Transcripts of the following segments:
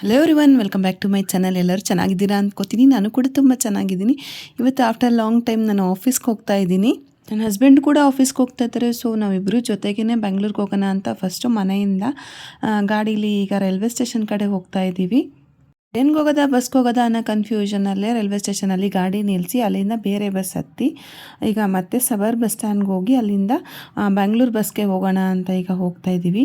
Hello everyone welcome back to my channel ಎಲ್ಲರೂ ಚೆನ್ನಾಗಿದ್ದೀರಾ ಅಂದ್ಕೋತೀನಿ ನಾನು ಕೂಡ ತುಂಬ ಚೆನ್ನಾಗಿದ್ದೀನಿ. ಇವತ್ತು ಆಫ್ಟರ್ ಲಾಂಗ್ ಟೈಮ್ ನಾನು ಆಫೀಸ್ಗೆ ಹೋಗ್ತಾ ಇದ್ದೀನಿ. ನನ್ನ ಹಸ್ಬೆಂಡ್ ಕೂಡ ಆಫೀಸ್ಗೆ ಹೋಗ್ತಾ ಇದ್ದಾರೆ. ಸೊ ನಾವಿಬ್ಬರು ಜೊತೆಗೇ ಬೆಂಗ್ಳೂರಿಗೆ ಹೋಗೋಣ ಅಂತ ಫಸ್ಟು ಮನೆಯಿಂದ ಗಾಡೀಲಿ ಈಗ ರೈಲ್ವೆ ಸ್ಟೇಷನ್ ಕಡೆ ಹೋಗ್ತಾ ಇದ್ದೀವಿ. ಟ್ರೈನ್ಗೆ ಹೋಗೋದಾ ಬಸ್ಗೆ ಹೋಗೋದ ಅನ್ನೋ ಕನ್ಫ್ಯೂಷನಲ್ಲೇ ರೈಲ್ವೆ ಸ್ಟೇಷನಲ್ಲಿ ಗಾಡಿ ನಿಲ್ಲಿಸಿ ಅಲ್ಲಿಂದ ಬೇರೆ ಬಸ್ ಹತ್ತಿ, ಈಗ ಮತ್ತೆ ಸಬರ್ ಬಸ್ ಸ್ಟ್ಯಾಂಡ್ಗೆ ಹೋಗಿ ಅಲ್ಲಿಂದ ಬೆಂಗಳೂರು ಬಸ್ಗೆ ಹೋಗೋಣ ಅಂತ ಈಗ ಹೋಗ್ತಾ ಇದ್ದೀವಿ.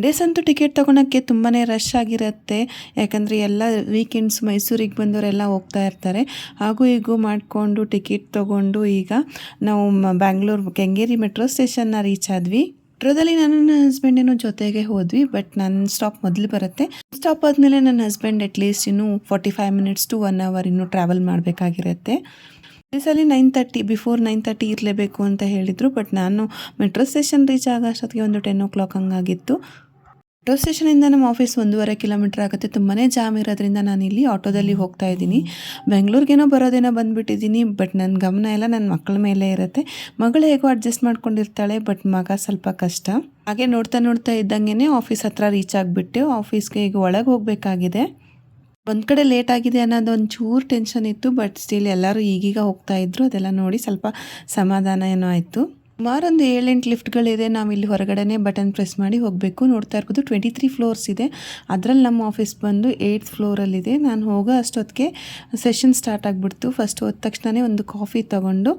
ಡೇಸ್ ಅಂತೂ ಟಿಕೆಟ್ ತೊಗೊಳಕ್ಕೆ ತುಂಬಾ ರಶ್ ಆಗಿರುತ್ತೆ. ಯಾಕಂದರೆ ಎಲ್ಲ ವೀಕೆಂಡ್ಸ್ ಮೈಸೂರಿಗೆ ಬಂದವರೆಲ್ಲ ಹೋಗ್ತಾ ಇರ್ತಾರೆ. ಹಾಗೂ ಹೀಗೂ ಮಾಡಿಕೊಂಡು ಟಿಕೆಟ್ ತೊಗೊಂಡು ಈಗ ನಾವು ಬ್ಯಾಂಗ್ಳೂರು ಕೆಂಗೇರಿ ಮೆಟ್ರೋ ಸ್ಟೇಷನ್ನ ರೀಚ್ ಆದ್ವಿ. ಮೆಟ್ರೋದಲ್ಲಿ ನಾನು ನನ್ನ ಹಸ್ಬೆಂಡೇನೋ ಜೊತೆಗೆ ಹೋದ್ವಿ ಬಟ್ ನನ್ನ ಸ್ಟಾಪ್ ಮೊದಲು ಬರುತ್ತೆ. ಸ್ಟಾಪ್ ಆದಮೇಲೆ ನನ್ನ ಹಸ್ಬೆಂಡ್ ಅಟ್ಲೀಸ್ಟ್ ಇನ್ನೂ forty five minutes to one hour ಇನ್ನೂ ಟ್ರಾವೆಲ್ ಮಾಡಬೇಕಾಗಿರುತ್ತೆ. ಅಲ್ಲಿ nine thirty before nine thirty ಇರಲೇಬೇಕು ಅಂತ ಹೇಳಿದರು ಬಟ್ ನಾನು ಮೆಟ್ರೋ ಸ್ಟೇಷನ್ ರೀಚ್ ಆಗೋ ಅಷ್ಟೊತ್ತಿಗೆ ಒಂದು ಟೆನ್ ಓ ಕ್ಲಾಕ್ ಹಂಗಾಗಿತ್ತು ಮೆಟ್ರೋ ಸ್ಟೇಷನಿಂದ ನಮ್ಮ ಆಫೀಸ್ ಒಂದೂವರೆ ಕಿಲೋಮೀಟರ್ ಆಗುತ್ತೆ ತುಂಬಾ ಜಾಮ್ ಇರೋದ್ರಿಂದ ನಾನು ಇಲ್ಲಿ ಆಟೋದಲ್ಲಿ ಹೋಗ್ತಾ ಇದ್ದೀನಿ. ಬೆಂಗಳೂರಿಗೇನೋ ಬರೋದೇನೋ ಬಂದುಬಿಟ್ಟಿದ್ದೀನಿ ಬಟ್ ನನ್ನ ಗಮನ ಎಲ್ಲ ನನ್ನ ಮಕ್ಕಳ ಮೇಲೆ ಇರುತ್ತೆ. ಮಗಳು ಹೇಗೋ ಅಡ್ಜಸ್ಟ್ ಮಾಡ್ಕೊಂಡಿರ್ತಾಳೆ ಬಟ್ ಮಗ ಸ್ವಲ್ಪ ಕಷ್ಟ. ಹಾಗೆ ನೋಡ್ತಾ ನೋಡ್ತಾ ಇದ್ದಂಗೆ ಆಫೀಸ್ ಹತ್ರ ರೀಚ್ ಆಗಿಬಿಟ್ಟು ಆಫೀಸ್ಗೆ ಈಗ ಒಳಗೆ ಹೋಗಬೇಕಾಗಿದೆ. ಒಂದು ಕಡೆ ಲೇಟ್ ಆಗಿದೆ ಅನ್ನೋದು ಒಂದು ಚೂರು ಟೆನ್ಷನ್ ಇತ್ತು ಬಟ್ ಸ್ಟಿಲ್ ಎಲ್ಲರೂ ಈಗೀಗ ಹೋಗ್ತಾ ಇದ್ದರು ಅದೆಲ್ಲ ನೋಡಿ ಸ್ವಲ್ಪ ಸಮಾಧಾನ ಏನೋ ಆಯಿತು. ಸುಮಾರೊಂದು ಏಳೆಂಟು ಲಿಫ್ಟ್ಗಳಿದೆ, ನಾವು ಇಲ್ಲಿ ಹೊರಗಡೆನೇ ಬಟನ್ ಪ್ರೆಸ್ ಮಾಡಿ ಹೋಗಬೇಕು. ನೋಡ್ತಾ ಇರ್ಬೋದು ಟ್ವೆಂಟಿ ತ್ರೀ ಫ್ಲೋರ್ಸ್ ಇದೆ. ಅದರಲ್ಲಿ ನಮ್ಮ ಆಫೀಸ್ ಬಂದು ಏಯ್ತ್ ಫ್ಲೋರಲ್ಲಿದೆ. ನಾನು ಹೋಗೋ ಅಷ್ಟೊತ್ತಿಗೆ ಸೆಷನ್ ಸ್ಟಾರ್ಟ್ ಆಗಿಬಿಡ್ತು. ಫಸ್ಟ್ ಹೋದ ತಕ್ಷಣವೇ ಒಂದು ಕಾಫಿ ತೊಗೊಂಡು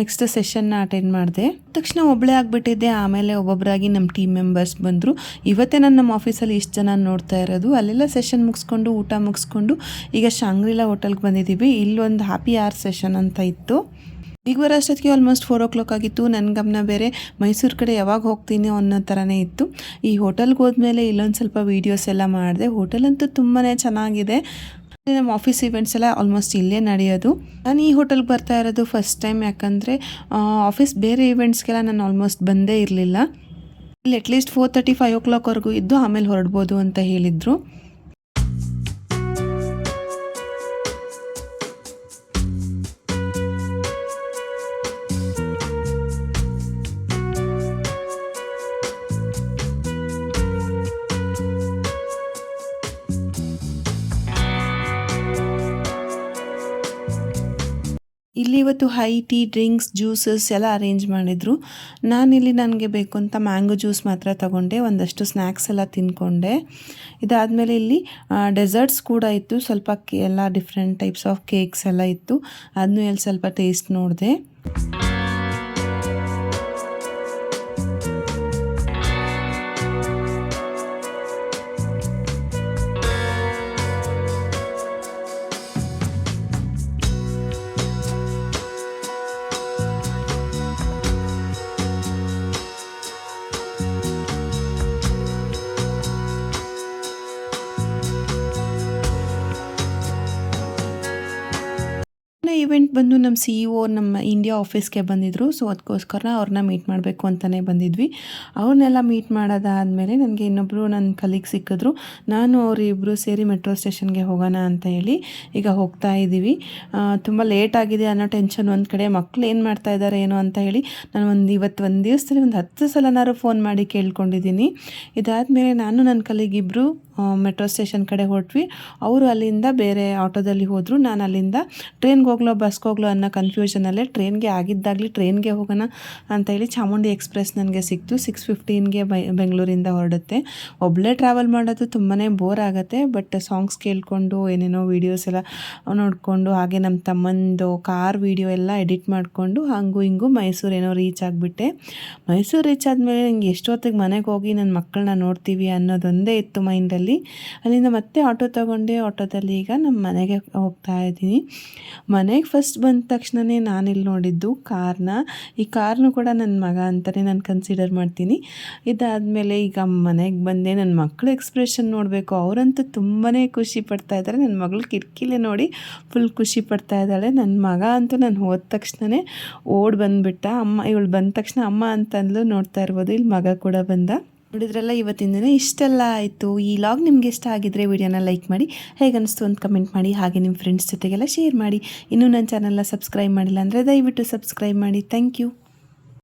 ನೆಕ್ಸ್ಟ್ ಸೆಷನ್ನ ಅಟೆಂಡ್ ಮಾಡಿದೆ. ತಕ್ಷಣ ಒಬ್ಬಳೇ ಆಗಿಬಿಟ್ಟಿದ್ದೆ. ಆಮೇಲೆ ಒಬ್ಬೊಬ್ಬರಾಗಿ ನಮ್ಮ ಟೀಮ್ ಮೆಂಬರ್ಸ್ ಬಂದರು. ಇವತ್ತೇ ನಾನು ನಮ್ಮ ಆಫೀಸಲ್ಲಿ ಇಷ್ಟು ಜನ ನೋಡ್ತಾ ಇರೋದು. ಅಲ್ಲೆಲ್ಲ ಸೆಷನ್ ಮುಗಿಸ್ಕೊಂಡು, ಊಟ ಮುಗಿಸ್ಕೊಂಡು ಈಗ ಶಾಂಗ್ರಿಲಾ ಹೋಟೆಲ್ಗೆ ಬಂದಿದ್ದೀವಿ. ಇಲ್ಲೊಂದು ಹ್ಯಾಪಿ ಆರ್ ಸೆಷನ್ ಅಂತ ಇತ್ತು. ಈಗ ಬರೋ ಆಲ್ಮೋಸ್ಟ್ ಫೋರ್ ಓ ಕ್ಲಾಕ್ ಆಗಿತ್ತು. ನನ್ನ ಗಮನ ಬೇರೆ. ಮೈಸೂರು ಕಡೆ ಯಾವಾಗ ಹೋಗ್ತೀನಿ ಅನ್ನೋ ಥರನೇ ಇತ್ತು. ಈ ಹೋಟೆಲ್ಗೆ ಹೋದ್ಮೇಲೆ ಇಲ್ಲೊಂದು ಸ್ವಲ್ಪ ವೀಡಿಯೋಸ್ ಎಲ್ಲ ಮಾಡಿದೆ. ಹೋಟೆಲ್ ಅಂತೂ ತುಂಬಾ ಚೆನ್ನಾಗಿದೆ. ನಮ್ಮ ಆಫೀಸ್ ಇವೆಂಟ್ಸ್ ಎಲ್ಲ ಆಲ್ಮೋಸ್ಟ್ ಇಲ್ಲೇ ನಡೆಯೋದು. ನಾನು ಈ ಹೋಟೆಲ್ಗೆ ಬರ್ತಾ ಇರೋದು ಫಸ್ಟ್ ಟೈಮ್ ಯಾಕಂದರೆ ಆಫೀಸ್ ಬೇರೆ ಇವೆಂಟ್ಸ್ಗೆಲ್ಲ ನಾನು ಆಲ್ಮೋಸ್ಟ್ ಬಂದೇ ಇರಲಿಲ್ಲ. ಇಲ್ಲಿ at least four thirty five O ಕ್ಲಾಕ್ವರೆಗೂ ಇದ್ದು ಆಮೇಲೆ ಹೊರಡ್ಬೋದು ಅಂತ ಹೇಳಿದರು. ಇಲ್ಲಿ ಇವತ್ತು ಹೈ ಟೀ ಡ್ರಿಂಕ್ಸ್ ಜ್ಯೂಸಸ್ ಎಲ್ಲ ಅರೇಂಜ್ ಮಾಡಿದರು. ನಾನಿಲ್ಲಿ ನನಗೆ ಬೇಕು ಅಂತ ಮ್ಯಾಂಗೋ ಜ್ಯೂಸ್ ಮಾತ್ರ ತಗೊಂಡೆ, ಒಂದಷ್ಟು ಸ್ನ್ಯಾಕ್ಸ್ ಎಲ್ಲ ತಿನ್ಕೊಂಡೆ. ಇದಾದಮೇಲೆ ಇಲ್ಲಿ ಡೆಸರ್ಟ್ಸ್ ಕೂಡ ಇತ್ತು. ಸ್ವಲ್ಪ ಎಲ್ಲ ಡಿಫ್ರೆಂಟ್ ಟೈಪ್ಸ್ ಆಫ್ ಕೇಕ್ಸ್ ಎಲ್ಲ ಇತ್ತು. ಅದನ್ನೂ ಎಲ್ಲಿ ಸ್ವಲ್ಪ ಟೇಸ್ಟ್ ನೋಡಿದೆ. ಇವೆಂಟ್ ಬಂದು ನಮ್ಮ ಸಿ ಇ ಒ ನಮ್ಮ ಇಂಡಿಯಾ ಆಫೀಸ್ಗೆ ಬಂದಿದ್ದರು ಸೊ ಅದಕ್ಕೋಸ್ಕರ ಅವ್ರನ್ನ ಮೀಟ್ ಮಾಡಬೇಕು ಅಂತಲೇ ಬಂದಿದ್ವಿ. ಅವ್ರನ್ನೆಲ್ಲ ಮೀಟ್ ಮಾಡೋದಾದಮೇಲೆ ನನಗೆ ಇನ್ನೊಬ್ಬರು ನನ್ನ ಕಲೀಗ್ ಸಿಕ್ಕಿದ್ರು. ನಾನು ಅವರಿಬ್ಬರು ಸೇರಿ ಮೆಟ್ರೋ ಸ್ಟೇಷನ್ಗೆ ಹೋಗೋಣ ಅಂತ ಹೇಳಿ ಈಗ ಹೋಗ್ತಾ ಇದ್ದೀವಿ. ತುಂಬ ಲೇಟ್ ಆಗಿದೆ ಅನ್ನೋ ಟೆನ್ಷನ್ ಒಂದು ಕಡೆ. ಮಕ್ಕಳು ಏನು ಮಾಡ್ತಾ ಇದ್ದಾರೆ ಏನೋ ಅಂತ ಹೇಳಿ ನಾನು ಒಂದು ಇವತ್ತು ಒಂದು ದಿವಸದಲ್ಲಿ ಒಂದು ಹತ್ತು ಸಲನಾರು ಫೋನ್ ಮಾಡಿ ಕೇಳ್ಕೊಂಡಿದ್ದೀನಿ. ಇದಾದಮೇಲೆ ನಾನು ನನ್ನ ಕಲೀಗಿಬ್ಬರು ಮೆಟ್ರೋ ಸ್ಟೇಷನ್ ಕಡೆ ಹೊರಟ್ವಿ ಅವರು ಅಲ್ಲಿಂದ ಬೇರೆ ಆಟೋದಲ್ಲಿ ಹೋದರು. ನಾನು ಅಲ್ಲಿಂದ ಟ್ರೈನ್ಗೆ ಹೋಗ್ಲೋ ಬಸ್ಗೆ ಹೋಗ್ಲೋ ಅನ್ನೋ ಕನ್ಫ್ಯೂಷನಲ್ಲೇ ಟ್ರೈನ್ಗೆ ಆಗಿದ್ದಾಗಲಿ ಟ್ರೈನ್ಗೆ ಹೋಗೋಣ ಅಂತ ಹೇಳಿ ಚಾಮುಂಡಿ ಎಕ್ಸ್ಪ್ರೆಸ್ ನನಗೆ ಸಿಕ್ತು. ಸಿಕ್ಸ್ ಫಿಫ್ಟೀನ್ಗೆ ಬೈ ಬೆಂಗಳೂರಿಂದ ಹೊರಡುತ್ತೆ. ಒಬ್ಬಳೇ ಟ್ರಾವೆಲ್ ಮಾಡೋದು ತುಂಬಾ ಬೋರ್ ಆಗುತ್ತೆ. ಬಟ್ ಸಾಂಗ್ಸ್ ಕೇಳಿಕೊಂಡು, ಏನೇನೋ ವೀಡಿಯೋಸ್ ಎಲ್ಲ ನೋಡಿಕೊಂಡು, ಹಾಗೆ ನಮ್ಮ ತಮ್ಮಂದು ಕಾರ್ ವೀಡಿಯೋ ಎಲ್ಲ ಎಡಿಟ್ ಮಾಡಿಕೊಂಡು ಹಂಗೂ ಹಿಂಗೂ ಮೈಸೂರು ಏನೋ ರೀಚ್ ಆಗಿಬಿಟ್ಟೆ. ಮೈಸೂರು ರೀಚ್ ಆದಮೇಲೆ ಹಿಂಗೆ ಎಷ್ಟೊತ್ತಿಗೆ ಮನೆಗೆ ಹೋಗಿ ನನ್ನ ಮಕ್ಕಳನ್ನ ನೋಡ್ತೀವಿ ಅನ್ನೋದೊಂದೇ ಇತ್ತು ಮೈಂಡಲ್ಲಿ ಅಲ್ಲಿಂದ ಮತ್ತೆ ಆಟೋ ತಗೊಂಡೆ. ಆಟೋದಲ್ಲಿ ಈಗ ನಮ್ಮ ಮನೆಗೆ ಹೋಗ್ತಾ ಇದ್ದೀನಿ. ಮನೆಗೆ ಫಸ್ಟ್ ಬಂದ ತಕ್ಷಣವೇ ಇಲ್ಲಿ ನೋಡಿದ್ದು ಕಾರ್ನ. ಈ ಕಾರ್ನು ಕೂಡ ನನ್ನ ಮಗ ಅಂತಲೇ ನಾನು ಕನ್ಸಿಡರ್ ಮಾಡ್ತೀನಿ. ಇದಾದಮೇಲೆ ಈಗ ಮನೆಗೆ ಬಂದೆ ನನ್ನ ಮಕ್ಕಳು ಎಕ್ಸ್ಪ್ರೆಷನ್ ನೋಡಬೇಕು. ಅವರಂತೂ ತುಂಬಾ ಖುಷಿ ಪಡ್ತಾ ಇದ್ದಾರೆ ನನ್ನ ಮಗಳು ಕಿಟಕಿಲೇ ನೋಡಿ ಫುಲ್ ಖುಷಿ ಪಡ್ತಾ ಇದ್ದಾಳೆ ನನ್ನ ಮಗ ಅಂತೂ ನಾನು ಹೋದ ತಕ್ಷಣವೇ ಓಡ್ ಬಂದುಬಿಟ್ಟ. ಅಮ್ಮ, ಇವಳು ಬಂದ ತಕ್ಷಣ ಅಮ್ಮ ಅಂತಂದ್ಲು ನೋಡ್ತಾ ಇರ್ಬೋದು. ಇಲ್ಲಿ ಮಗ ಕೂಡ ಬಂದ. ನೋಡಿದ್ರಲ್ಲ, ಇವತ್ತಿನ ದಿನ ಇಷ್ಟೆಲ್ಲ ಆಯಿತು. ಈ ಲಾಗ್ ನಿಮಗೆ ಇಷ್ಟ ಆಗಿದ್ರೆ ವಿಡಿಯೋನ ಲೈಕ್ ಮಾಡಿ ಹೇಗೆ ಅನಿಸ್ತು ಅಂತ ಕಮೆಂಟ್ ಮಾಡಿ, ಹಾಗೆ ನಿಮ್ಮ ಫ್ರೆಂಡ್ಸ್ ಜೊತೆಗೆಲ್ಲ ಶೇರ್ ಮಾಡಿ. ಇನ್ನೂ ನನ್ನ ಚಾನಲ್ನ ಸಬ್ಸ್ಕ್ರೈಬ್ ಮಾಡಿಲ್ಲ ಅಂದರೆ ದಯವಿಟ್ಟು ಸಬ್ಸ್ಕ್ರೈಬ್ ಮಾಡಿ. Thank you